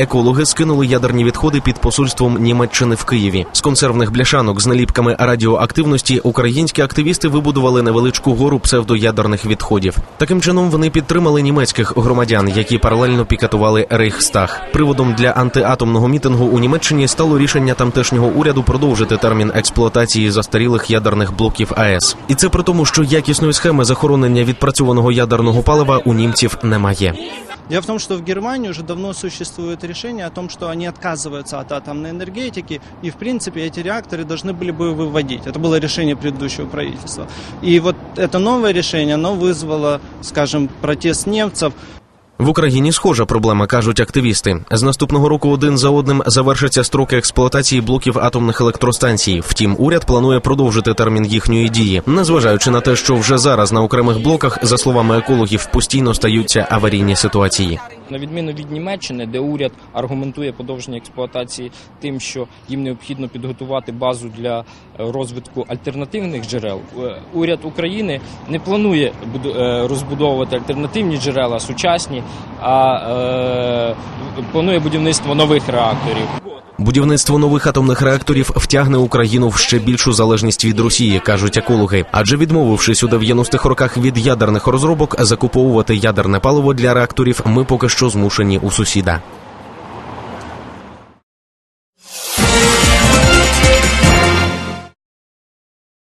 Екологи скинули ядерні відходи під посольством Німеччини в Києві. З консервних бляшанок з наліпками радіоактивності українські активісти вибудували невеличку гору псевдоядерних відходів. Таким чином вони підтримали німецьких громадян, які паралельно пікетували Рейхстаг. Приводом для антиатомного мітингу у Німеччині стало рішення тамтешнього уряду продовжити термін експлуатації застарілих ядерних блоків АЕС. І це при тому, що якісної схеми захоронення відпрацьованого ядерного палива у німців немає. Дело в том, что в Германии уже давно существует решение о том, что они отказываются от атомной энергетики, и, в принципе, эти реакторы должны были бы выводить. Это было решение предыдущего правительства. И вот это новое решение, оно вызвало, скажем, протест немцев. В Україні схожа проблема, кажуть активісти. З наступного року один за одним завершаться строки експлуатації блоків атомних електростанцій. Втім, уряд планує продовжити термін їхньої дії, незважаючи на те, що вже зараз на окремих блоках, за словами екологів, постійно стаються аварійні ситуації. На відміну від Німеччини, де уряд аргументує подовження експлуатації тим, що їм необхідно підготувати базу для е, розвитку альтернативних джерел. е, Уряд України не планує е, розбудовувати альтернативні джерела, сучасні, а планує будівництво нових реакторів. Будівництво нових атомних реакторів втягне Україну в ще більшу залежність від Росії, кажуть екологи. Адже відмовившись у 90-х роках від ядерних розробок, закуповувати ядерне паливо для реакторів ми поки що змушені у сусіда.